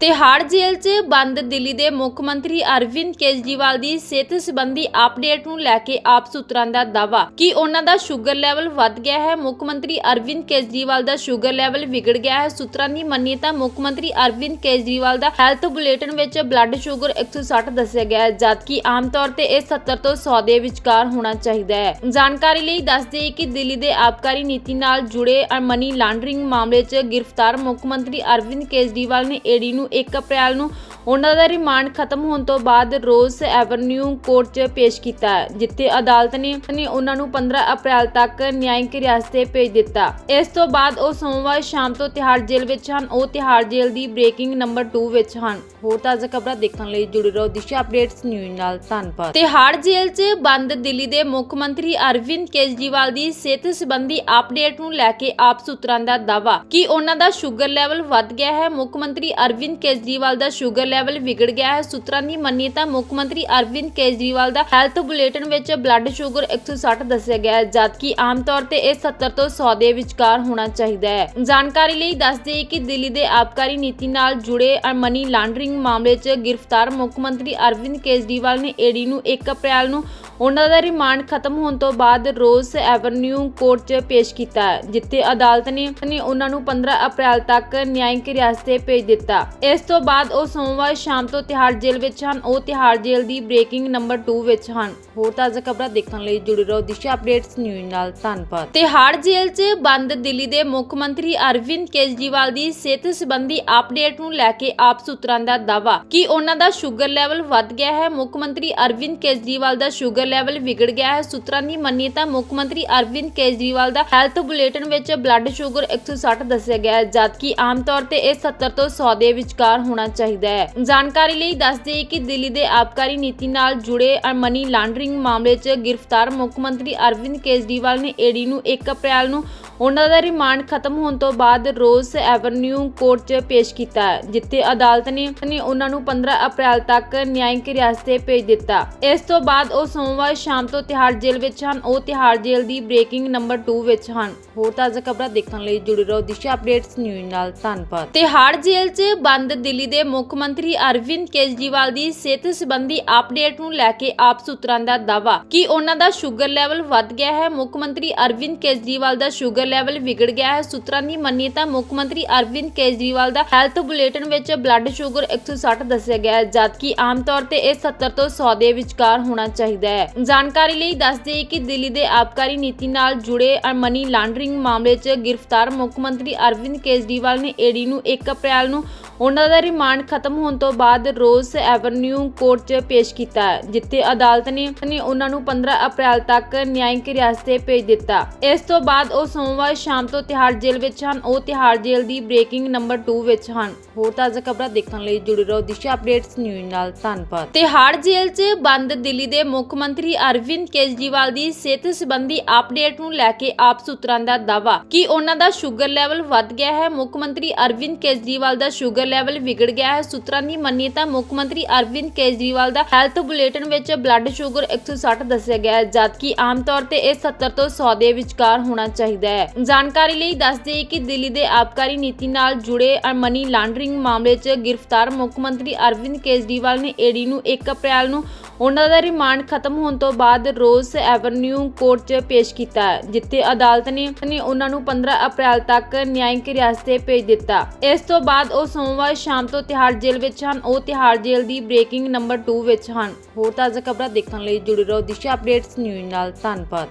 ਤਿਹਾੜ ਜੇਲ੍ਹ 'ਚ ਬੰਦ ਦਿੱਲੀ ਦੇ ਮੁੱਖ ਮੰਤਰੀ ਅਰਵਿੰਦ ਕੇਜਰੀਵਾਲ ਦੀ ਸਿਹਤ ਸੰਬੰਧੀ ਅਪਡੇਟ ਨੂੰ ਲੈ ਕੇ ਆਪ ਸੂਤਰਾਂ ਦਾ ਦਾਵਾ ਕਿ ਉਹਨਾਂ ਦਾ ਸ਼ੂਗਰ ਲੈਵਲ ਵੱਧ ਗਿਆ ਹੈ? ਮੁੱਖ ਮੰਤਰੀ ਅਰਵਿੰਦ ਕੇਜਰੀਵਾਲ ਦਾ ਸ਼ੂਗਰ ਲੈਵਲ ਵਿਗੜ ਗਿਆ ਹੈ। ਸੂਤਰਾਂ ਦੀ ਮੰਨੀਏ ਤਾਂ ਮੁੱਖ ਮੰਤਰੀ ਅਰਵਿੰਦ ਕੇਜਰੀਵਾਲ ਦਾ ਹੈਲਥ ਬੁਲੇਟਿਨ ਵਿੱਚ ਬਲੱਡ ਸ਼ੂਗਰ 160 ਦੱਸਿਆ ਗਿਆ ਹੈ, ਜਦਕਿ ਆਮ ਤੌਰ ਤੇ ਇਹ 70 ਤੋਂ 100 ਦੇ ਵਿਚਕਾਰ ਹੋਣਾ ਚਾਹੀਦਾ ਹੈ। ਜਾਣਕਾਰੀ ਲਈ ਦੱਸ ਦੇਈਏ ਕਿ ਦਿੱਲੀ ਦੇ ਆਬਕਾਰੀ ਨੀਤੀ ਨਾਲ ਜੁੜੇ ਮਨੀ ਲਾਂਡਰਿੰਗ ਮਾਮਲੇ 'ਚ ਗ੍ਰਿਫਤਾਰ ਮੁੱਖ ਮੰਤਰੀ ਅਰਵਿੰਦ ਕੇਜਰੀਵਾਲ ਨੇ ਏਡੀ ਨੂੰ 1 ਅਪ੍ਰੈਲ ਨੂੰ। ਉਹਨਾਂ ਦਾ ਰਿਮਾਂਡ ਖਤਮ ਹੋਣ ਤੋਂ ਬਾਅਦ ਰੋਜ਼ ਐਵਨਿਊ ਕੋਰਟ 'ਚ ਪੇਸ਼ ਕੀਤਾ, ਜਿੱਥੇ ਅਦਾਲਤ ਨੇ ਉਹਨਾਂ ਨੂੰ 15 ਅਪ੍ਰੈਲ ਤੱਕ ਨਿਆਂਇਕ ਹਿਰਾਸਤ 'ਤੇ ਭੇਜ ਦਿੱਤਾ। ਇਸ ਤੋਂ ਬਾਅਦ ਉਹ ਸੋਮਵਾਰ ਸ਼ਾਮ ਤੋਂ ਤਿਹਾੜ ਜੇਲ੍ਹ ਵਿੱਚ ਹਨ। ਉਹ ਤਿਹਾੜ ਜੇਲ੍ਹ ਦੀ ਬ੍ਰੇਕਿੰਗ ਨੰਬਰ 2 ਵਿੱਚ ਹਨ। ਹੋਰ ਤਾਜ਼ਾ ਖਬਰਾਂ ਦੇਖਣ ਲਈ ਜੁੜੇ ਰਹੋ ਦਿਸ਼ਾ ਅਪਡੇਟਸ ਨਿਊਜ਼ ਨਾਲ। ਧੰਨਵਾਦ। ਤਿਹਾੜ ਜੇਲ੍ਹ 'ਚ ਬੰਦ ਦਿੱਲੀ ਦੇ ਮੁੱਖ ਮੰਤਰੀ ਅਰਵਿੰਦ ਕੇਜਰੀਵਾਲ ਦੀ ਸਿਹਤ ਸੰਬੰਧੀ ਅਪਡੇਟ ਨੂੰ ਲੈ ਕੇ ਆਪ ਸੂਤਰਾਂ ਦਾ ਦਾਵਾ ਕਿ ਉਹਨਾਂ ਦਾ ਸ਼ੂਗਰ ਲੈਵਲ ਵੱਧ ਗਿਆ ਹੈ? ਮੁੱਖ ਮੰਤਰੀ ਅਰਵਿੰਦ ਕੇਜਰੀਵਾਲ ਦਾ ਸ਼ੂਗਰ ਲੈਵਲ ਵਿਗੜ ਗਿਆ ਹੈ। ਸੂਤਰਾਂ ਦੀ ਮੰਨੀਏ ਤਾਂ ਮੁੱਖ ਮੰਤਰੀ ਅਰਵਿੰਦ ਕੇਜਰੀਵਾਲ ਦਾ ਹੈਲਥ ਬੁਲੇਟਿਨ ਵਿੱਚ ਬਲੱਡ ਸ਼ੂਗਰ 160 ਦੱਸਿਆ ਗਿਆ ਹੈ, ਜਦਕਿ ਆਮ ਤੌਰ ਤੇ ਇਹ 70 ਤੋਂ 100 ਦੇ ਵਿਚਕਾਰ ਹੋਣਾ ਚਾਹੀਦਾ ਹੈ। ਜਾਣਕਾਰੀ ਲਈ ਦੱਸ ਦੇਈਏ ਕਿ ਦਿੱਲੀ ਦੇ ਆਬਕਾਰੀ ਨੀਤੀ ਨਾਲ ਜੁੜੇ ਮਨੀ ਲਾਂਡਰਿੰਗ ਮਾਮਲੇ 'ਚ ਗ੍ਰਿਫਤਾਰ ਮੁੱਖ ਮੰਤਰੀ ਅਰਵਿੰਦ ਕੇਜਰੀਵਾਲ ਨੇ ਏਡੀ ਨੂੰ 1 ਅਪ੍ਰੈਲ ਨੂੰ ਉਹਨਾਂ ਦਾ ਰਿਮਾਂਡ ਖਤਮ ਹੋਣ ਤੋਂ ਬਾਅਦ ਰੋਜ਼ ਐਵਨਿਊ ਕੋਰਟ 'ਚ ਪੇਸ਼ ਕੀਤਾ ਜਿੱਥੇ ਅਦਾਲਤ ਨੇ ਨੇ ਉਹਨਾਂ ਨੂੰ 15 ਅਪ੍ਰੈਲ ਤੱਕ ਨਿਆਂਇਕ ਰਿਆਸਤ 'ਤੇ ਭੇਜ ਦਿੱਤਾ। ਇਸ ਤੋਂ ਬਾਅਦ ਉਹ ਸੋਮਵਾਰ ਸ਼ਾਮ ਤੋਂ ਤਿਹਾੜ ਜੇਲ੍ਹ ਵਿੱਚ ਹਨ। ਉਹ ਤਿਹਾੜ ਜੇਲ੍ਹ ਦੀ ਬ੍ਰੇਕਿੰਗ ਨੰਬਰ 2 ਵਿੱਚ ਹਨ। ਹੋਰ ਤਾਜ਼ਾ ਖਬਰਾਂ ਦੇਖਣ ਲਈ ਜੁੜੇ ਰਹੋ ਦਿਸ਼ਾ ਅਪਡੇਟਸ ਨਿਊਜ਼ ਨਾਲ। ਧੰਨਵਾਦ। ਤਿਹਾੜ ਜੇਲ੍ਹ 'ਚ ਬੰਦ ਦਿੱਲੀ ਦੇ ਮੁੱਖ ਮੰਤਰੀ ਅਰਵਿੰਦ ਕੇਜਰੀਵਾਲ ਦੀ ਸਿਹਤ ਸੰਬੰਧੀ ਅਪਡੇਟ ਨੂੰ ਲੈ ਕੇ ਆਪ ਸੂਤਰਾਂ ਦਾ ਦਾਵਾ ਕਿ ਉਹਨਾਂ ਦਾ ਸ਼ੂਗਰ ਲੈਵਲ ਵੱਧ ਗਿਆ ਹੈ। ਮੁੱਖ ਮੰਤਰੀ ਅਰਵਿੰਦ ਕੇਜਰੀਵਾਲ ਦਾ ਸ਼ੂਗਰ ਲੈਵਲ ਵਿਗੜ ਗਿਆ ਹੈ। ਸੂਤਰਾਂ ਦੀ ਮੰਨੀਏ ਤਾਂ ਮੁੱਖ ਮੰਤਰੀ ਅਰਵਿੰਦ ਕੇਜਰੀਵਾਲ ਦਾ ਹੈਲਥ ਬੁਲੇਟਿਨ ਵਿੱਚ ਬਲੱਡ ਸ਼ੂਗਰ 160 ਦੱਸਿਆ ਗਿਆ ਹੈ, ਜਦਕਿ ਆਮ ਤੌਰ ਤੇ ਇਹ 70 ਤੋਂ 100 ਦੇ ਵਿਚਕਾਰ ਹੋਣਾ ਚਾਹੀਦਾ ਹੈ। ਜਾਣਕਾਰੀ ਲਈ ਦੱਸ ਦੇਈਏ ਕਿ ਦਿੱਲੀ ਦੇ ਆਬਕਾਰੀ ਨੀਤੀ ਨਾਲ ਜੁੜੇ ਮਨੀ ਲਾਂਡਰਿੰਗ ਮਾਮਲੇ 'ਚ ਗ੍ਰਿਫਤਾਰ ਮੁੱਖ ਮੰਤਰੀ ਅਰਵਿੰਦ ਕੇਜਰੀਵਾਲ ਨੇ ਏਡੀ ਨੂੰ 1 ਅਪ੍ਰੈਲ ਨੂੰ ਉਹਨਾਂ ਦਾ ਰਿਮਾਂਡ ਖਤਮ ਹੋਣ ਤੋਂ ਬਾਅਦ ਰੋਜ਼ ਐਵਨਿਊ ਕੋਰਟ 'ਚ ਪੇਸ਼ ਕੀਤਾ ਜਿੱਥੇ ਅਦਾਲਤ ਨੇ ਉਹਨਾਂ ਨੂੰ 15 ਅਪ੍ਰੈਲ ਤੱਕ ਨਿਆਂਇਕ ਹਿਰਾਸਤ 'ਤੇ ਭੇਜ ਦਿੱਤਾ। ਇਸ ਤੋਂ ਬਾਅਦ ਉਹ ਸੋਮਵਾਰ ਸ਼ਾਮ ਤੋਂ ਤਿਹਾੜ ਜੇਲ੍ਹ ਵਿੱਚ ਹਨ। ਉਹ ਤਿਹਾੜ ਜੇਲ੍ਹ ਦੀ ਬ੍ਰੇਕਿੰਗ ਨੰਬਰ 2 ਵਿੱਚ ਹਨ। ਹੋਰ ਤਾਜ਼ਾ ਖਬਰਾਂ ਦੇਖਣ ਲਈ ਜੁੜੇ ਰਹੋ ਦਿਸ਼ਾ ਅਪਡੇਟਸ ਨਿਊਜ਼ ਨਾਲ। ਧੰਨਵਾਦ। ਤਿਹਾੜ ਜੇਲ੍ਹ 'ਚ ਬੰਦ ਦਿੱਲੀ ਦੇ ਮੁੱਖ ਮੰਤਰੀ ਅਰਵਿੰਦ ਕੇਜਰੀਵਾਲ ਦੀ ਸਿਹਤ ਸੰਬੰਧੀ ਅਪਡੇਟ ਨੂੰ ਲੈ ਕੇ ਆਪ ਸੂਤਰਾਂ ਦਾ ਦਾਵਾ ਕਿ ਉਹਨਾਂ ਦਾ ਸ਼ੂਗਰ ਲੈਵਲ ਵੱਧ ਗਿਆ ਹੈ। ਮੁੱਖ ਮੰਤਰੀ ਅਰਵਿੰਦ ਕੇਜਰੀਵਾਲ ਦਾ ਸ਼ੂਗਰ ਲੈਵਲ ਵਿਗੜ ਗਿਆ ਹੈ। ਸੂਤਰਾਂ ਦੀ ਮੰਨੀਏ ਤਾਂ ਮੁੱਖ ਮੰਤਰੀ ਅਰਵਿੰਦ ਕੇਜਰੀਵਾਲ ਦਾ ਹੈਲਥ ਬੁਲੇਟਿਨ ਵਿੱਚ ਬਲੱਡ ਸ਼ੂਗਰ 160 ਦੱਸਿਆ ਗਿਆ ਹੈ, ਜਦਕਿ ਆਮ ਤੌਰ ਤੇ ਇਹ 70 ਤੋਂ 100 ਦੇ ਵਿਚਕਾਰ ਹੋਣਾ ਚਾਹੀਦਾ ਹੈ। ਜਾਣਕਾਰੀ ਲਈ ਦੱਸ ਦੇਈਏ ਕਿ ਦਿੱਲੀ ਦੇ ਆਬਕਾਰੀ ਨੀਤੀ ਨਾਲ ਜੁੜੇ ਮਨੀ ਲਾਂਡਰਿੰਗ ਮਾਮਲੇ 'ਚ ਗ੍ਰਿਫਤਾਰ ਮੁੱਖ ਮੰਤਰੀ ਅਰਵਿੰਦ ਕੇਜਰੀਵਾਲ ਨੇ ਏਡੀ ਨੂੰ 1 ਅਪ੍ਰੈਲ ਨੂੰ ਉਹਨਾਂ ਦਾ ਰਿਮਾਂਡ ਖਤਮ ਹੋਣ ਤੋਂ ਬਾਅਦ ਰੋਜ਼ ਐਵਨਿਊ ਕੋਰਟ 'ਚ ਪੇਸ਼ ਕੀਤਾ ਜਿੱਥੇ ਅਦਾਲਤ ਨੇ ਉਹਨਾਂ ਨੂੰ 15 ਅਪ੍ਰੈਲ ਤੱਕ ਨਿਆਂਇਕ ਹਿਰਾਸਤ 'ਤੇ ਭੇਜ ਦਿੱਤਾ। ਇਸ ਤੋਂ ਬਾਅਦ ਉਹ ਸੋਮਵਾਰ ਸ਼ਾਮ ਤੋਂ ਤਿਹਾੜ ਜੇਲ੍ਹ ਵਿੱਚ ਹਨ। ਉਹ ਤਿਹਾੜ ਜੇਲ੍ਹ ਦੀ ਬ੍ਰੇਕਿੰਗ ਨੰਬਰ 2 ਵਿੱਚ ਹਨ। ਹੋਰ ਤਾਜ਼ਾ ਖਬਰਾਂ ਦੇਖਣ ਲਈ ਜੁੜੇ ਰਹੋ ਦਿਸ਼ਾ ਅਪਡੇਟਸ ਨਿਊਜ਼ ਨਾਲ। ਧੰਨਵਾਦ। ਤਿਹਾੜ ਜੇਲ੍ਹ 'ਚ ਬੰਦ ਦਿੱਲੀ ਦੇ ਮੁੱਖ ਮੰਤਰੀ ਅਰਵਿੰਦ ਕੇਜਰੀਵਾਲ ਦੀ ਸਿਹਤ ਸੰਬੰਧੀ ਅਪਡੇਟ ਨੂੰ ਲੈ ਕੇ ਆਪ ਸੂਤਰਾਂ ਦਾ ਦਾਵਾ ਕਿ ਉਹਨਾਂ ਦਾ ਸ਼ੂਗਰ ਲੈਵਲ ਵੱਧ ਗਿਆ ਹੈ। ਮੁੱਖ ਮੰਤਰੀ ਅਰਵਿੰਦ ਕੇਜਰੀਵਾਲ ਦਾ ਸ਼ੂਗਰ ਲੈਵਲ ਵਿਗੜ ਗਿਆ ਹੈ। ਸੂਤਰਾਂ ਦੀ ਮੰਨੀਏ ਤਾਂ ਮੁੱਖ ਮੰਤਰੀ ਅਰਵਿੰਦ ਕੇਜਰੀਵਾਲ ਦਾ ਹੈਲਥ ਬੁਲੇਟਿਨ ਵਿੱਚ ਬਲੱਡ ਸ਼ੂਗਰ 160 ਦੱਸਿਆ ਗਿਆ ਹੈ, ਜਦਕਿ ਆਮ ਤੌਰ ਤੇ ਇਹ 70 ਤੋਂ 100 ਦੇ ਵਿਚਕਾਰ ਹੋਣਾ ਚਾਹੀਦਾ ਹੈ। ਜਾਣਕਾਰੀ ਲਈ ਦੱਸ ਦੇਈਏ ਕਿ ਦਿੱਲੀ ਦੇ ਆਬਕਾਰੀ ਨੀਤੀ ਨਾਲ ਜੁੜੇ ਮਨੀ ਲਾਂਡਰਿੰਗ ਮਾਮਲੇ 'ਚ ਗ੍ਰਿਫਤਾਰ ਮੁੱਖ ਮੰਤਰੀ ਅਰਵਿੰਦ ਕੇਜਰੀਵਾਲ ਨੇ ਏਡੀ ਨੂੰ 1 ਅਪ੍ਰੈਲ ਨੂੰ ਉਹਨਾਂ ਦਾ ਰਿਮਾਂਡ ਖਤਮ ਹੋਣ ਤੋਂ ਬਾਅਦ ਰੋਜ਼ ਐਵਨਿਊ ਕੋਰਟ 'ਚ ਪੇਸ਼ ਕੀਤਾ, ਜਿੱਥੇ ਅਦਾਲਤ ਨੇ ਉਹਨਾਂ ਨੂੰ 15 ਅਪ੍ਰੈਲ ਤੱਕ ਨਿਆਂਇਕ ਰਿਆਸਤ 'ਤੇ ਭੇਜ ਦਿੱਤਾ। ਇਸ ਤੋਂ ਬਾਅਦ ਉਹ ਸੋਮਵਾਰ ਸ਼ਾਮ ਤੋਂ ਤਿਹਾੜ ਜੇਲ੍ਹ ਵਿੱਚ ਹਨ। ਉਹ ਤਿਹਾੜ ਜੇਲ੍ਹ ਦੀ ਬ੍ਰੇਕਿੰਗ ਨੰਬਰ 2 ਵਿੱਚ ਹਨ। ਹੋਰ ਤਾਜ਼ਾ ਖਬਰਾਂ ਦੇਖਣ ਲਈ ਜੁੜੇ ਰਹੋ ਦਿਸ਼ਾ ਅਪਡੇਟਸ ਨਿਊਜ਼ ਨਾਲ। ਧੰਨਵਾਦ।